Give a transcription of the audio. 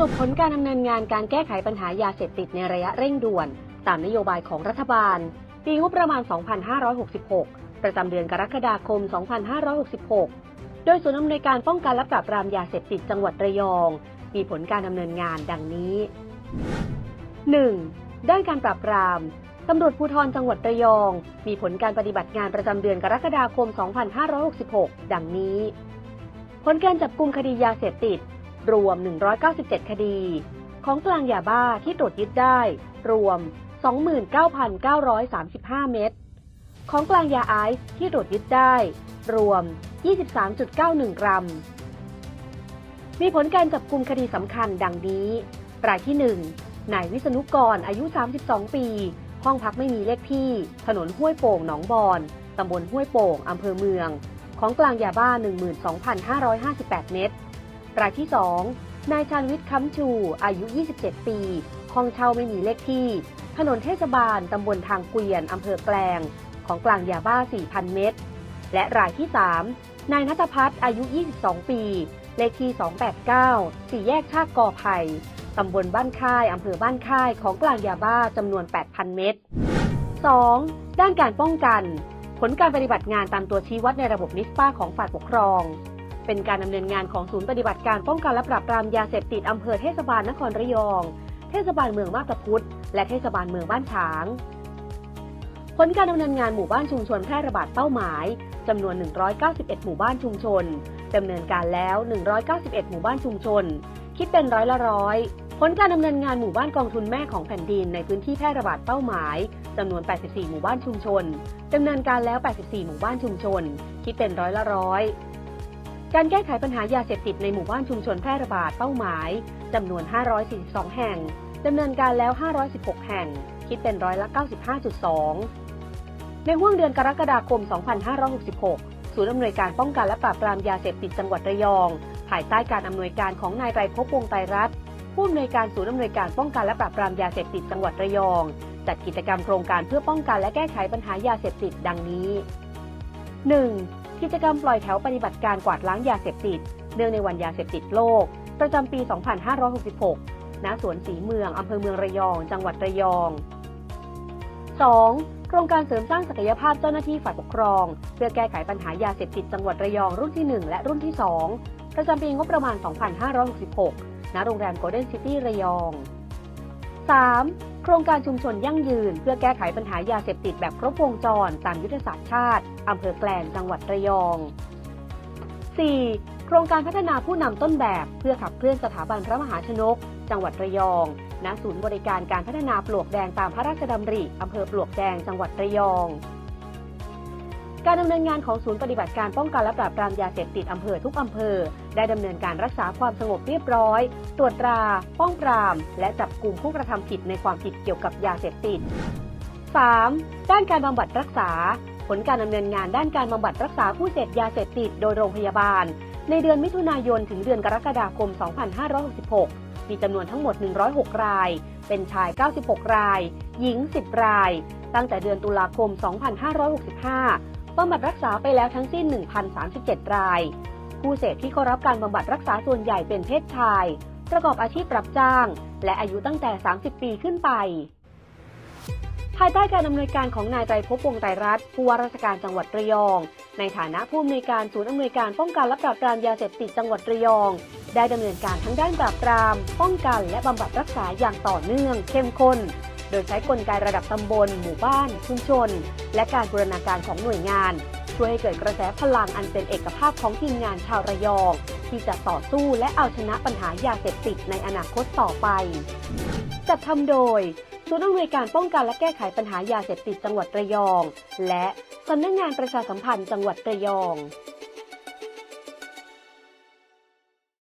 รุปผลการดำเนินงานการแก้ไขปัญหายาเสพติดในระยะเร่งด่วน ตามนโยบายของรัฐบาล ปีงบประมาณ 2566 ประจำเดือนกรกฎาคม 2566 โดยศูนย์อำนวยการป้องกันและปราบปรามยาเสพติดจังหวัดระยอง มีผลการดำเนินงานดังนี้ 1. ด้านการปราบปรามตำรวจภูธรจังหวัดระยอง มีผลการปฏิบัติงานประจำเดือนกรกฎาคม 2566 ดังนี้ ผลการจับกลุ่มคดียาเสพติด รวม 197 คดี ของกลางยาบ้าที่ตรวจยึดได้ รวม 29,935 เม็ด ของกลางยาไอซ์ที่ตรวจยึดได้ รวม 23.91 กรัม มีผลการจับกลุ่มคดีสำคัญดังนี้ รายที่ 1 นายวิษณุกรอายุ 32 ปี ห้องพักไม่มีเลขที่ ถนนห้วยโป่งหนองบอนตำบลห้วยโป่งอำเภอเมือง ของกลางยาบ้า 12,558 เม็ด รายที่ 2 นายชาญวิทย์ค้ำชู อายุ 27 ปี ห้องเช่าไม่มีเลขที่ ถนนเทศบาล ตำบลทางเกวียน อำเภอแกลง ของกลางยาบ้า 4,000 เม็ด และรายที่ 3 นายนัทพัฒน์อายุ 22 ปี เลขที่ 289 สี่แยกชากกอไผ่ตำบลบ้านค่าย อำเภอบ้านค่าย ของกลางยาบ้าจำนวน 8,000 เม็ด 2. ด้านการป้องกัน ผลการปฏิบัติงานตามตัวชี้วัดในระบบนิสปาของฝ่ายปกครอง เป็นการดำเนินงานของศูนย์ปฏิบัติการป้องกันและปราบปรามยาเสพติดอำเภอเทศบาลนครระยอง เทศบาลเมืองมาบตาพุธและเทศบาลเมืองบ้านฉาง ผลการดำเนินงานหมู่บ้านชุมชนแพร่ระบาดเป้าหมายจำนวน 191 หมู่บ้านชุมชนดำเนินการแล้ว 191 หมู่บ้านชุมชน คิดเป็นร้อยละร้อยผลการดำเนินงานหมู่บ้านกองทุนแม่ของแผ่นดินในพื้นที่แพร่ระบาดเป้าหมายจำนวน 84 หมู่บ้านชุมชนดำเนินการแล้ว 84 หมู่บ้านชุมชน คิดเป็นร้อยละร้อย การแก้ไขปัญหายาเสพติดในหมู่บ้านชุมชนแพร่ระบาดเป้าหมายจำนวน 542 แห่งดำเนินการแล้ว 516 แห่ง คิดเป็นร้อยละ 95.2 ในห่วงเดือนกรกฎาคม 2566 ศูนย์อำนวยการป้องกันและปราบปรามยาเสพติดจังหวัดระยอง ภายใต้การอำนวยการของนายไตรภพวงไตรรัตน์ผู้อำนวยการศูนย์อำนวยการป้องกันและปราบปรามยาเสพติดจังหวัดระยอง จัดกิจกรรมโครงการเพื่อป้องกันและแก้ไขปัญหายาเสพติดดังนี้ 1. กิจกรรมปล่อยแถวปฏิบัติการกวาดล้างยาเสพติด เนื่องในวันยาเสพติดโลก ประจำปี 2566 ณ สวนสีเมืองอำเภอเมืองระยอง จังหวัดระยอง 2. โครงการเสริมสร้างศักยภาพเจ้าหน้าที่ฝ่ายปกครอง เพื่อแก้ไขปัญหายาเสพติดจังหวัดระยองรุ่นที่ 1 และรุ่นที่ 2 ประจำปีงบประมาณ 2566 ณ โรงแรมโกลเด้นซิตี้ระยอง 3. โครงการชุมชนยั่งยืน เพื่อแก้ไขปัญหายาเสพติดแบบครบวงจร ตามยุทธศาสตร์ชาติ อำเภอแกลงจังหวัดระยอง 4. โครงการพัฒนาผู้นำต้นแบบเพื่อขับเคลื่อนสถาบันพระมหาชนก จังหวัดระยอง ณ ศูนย์บริการการพัฒนาปลวกแดงตามพระราชดำริ อำเภอปลวกแดง จังหวัดระยอง การดำเนินงานของศูนย์ปฏิบัติการป้องกันและปราบปรามยาเสพติดอำเภอทุกอำเภอ ได้ดำเนินการรักษาความสงบเรียบร้อย ตรวจตรา ป้องปราม และจับกลุ่มผู้กระทำผิดในความผิดเกี่ยวกับยาเสพติด 3. ด้านการบำบัดรักษา ผลการดำเนินงานด้านการบำบัดรักษาผู้เสพยาเสพติดโดยโรงพยาบาล ในเดือนมิถุนายนถึงเดือนกรกฎาคม 2566 มีจำนวนทั้งหมด 106 ราย เป็นชาย 96 ราย หญิง 10 ราย ตั้งแต่เดือนตุลาคม 2565 บำบัดรักษาไปแล้วทั้งสิ้น 1,037 ราย ผู้เสพที่เข้ารับการบำบัดรักษาส่วนใหญ่เป็นเพศชาย ประกอบอาชีพรับจ้าง และอายุตั้งแต่ 30 ปีขึ้นไป ภายใต้การอำเนวยการของนายไตรภพวงไตรรัตน์ผู้ว่าราชการจังหวัดระยอง ในฐานะผู้อำนวยการศูนย์อำนวยการป้องกันและปราบปรามยาเสพติดจังหวัดระยอง ได้ดำเนินการทั้งด้านปราบปราม ป้องกันและบำบัดรักษาอย่างต่อเนื่อง เข้มข้น โดยใช้กลไกระดับตำบล หมู่บ้าน ชุมชน และการบูรณาการของหน่วยงาน ช่วยให้เกิดกระแสพลังอันเป็นเอกภาพของทีมงานชาวระยอง ที่จะต่อสู้และเอาชนะปัญหายาเสพติดในอนาคตต่อไป จัดทำโดยศูนย์อำนวยการป้องกันและแก้ไขปัญหายาเสพติดจังหวัดระยอง และสำนักงานประชาสัมพันธ์จังหวัดระยอง